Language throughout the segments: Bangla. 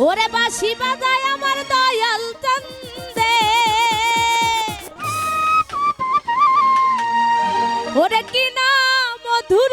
ওরে বাসি বাজায় আমার দয়াল তন্দে ওরে কি না মধুর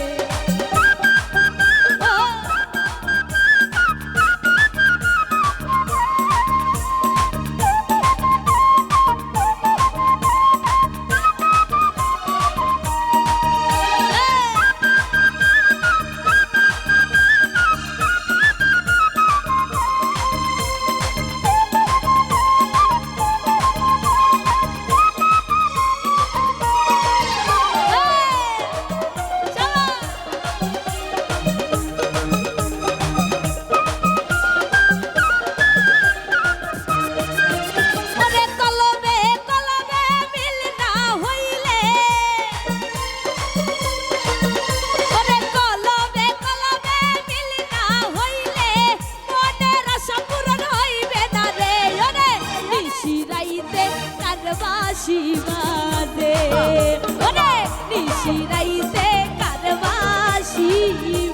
শিরাইতে কারবাসি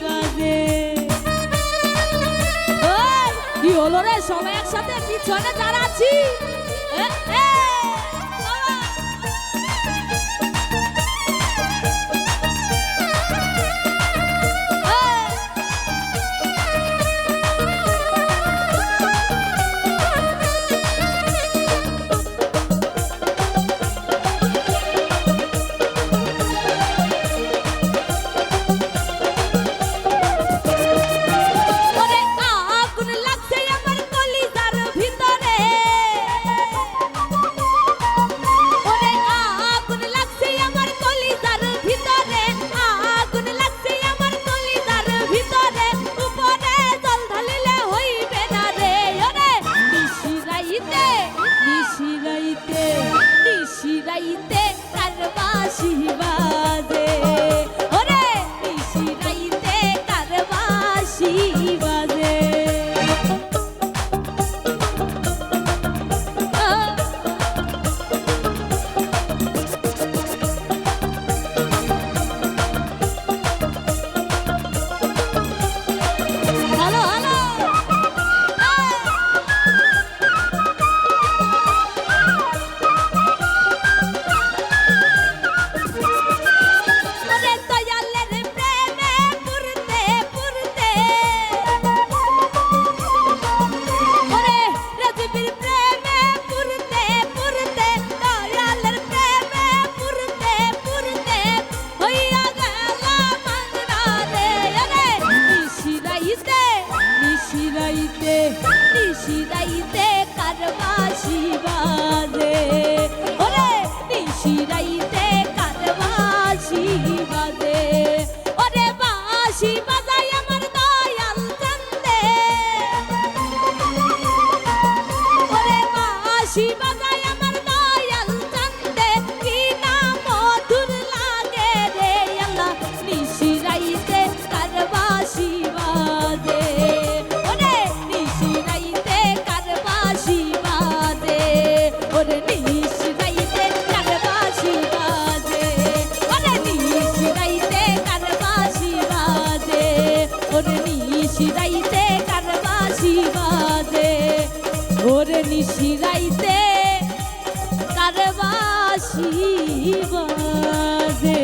বাজে সবাই একসাথে পিছনে দাঁড়াচ্ছি। বাসি রাইতে কার শিরাইতে তার বাসি বাজে।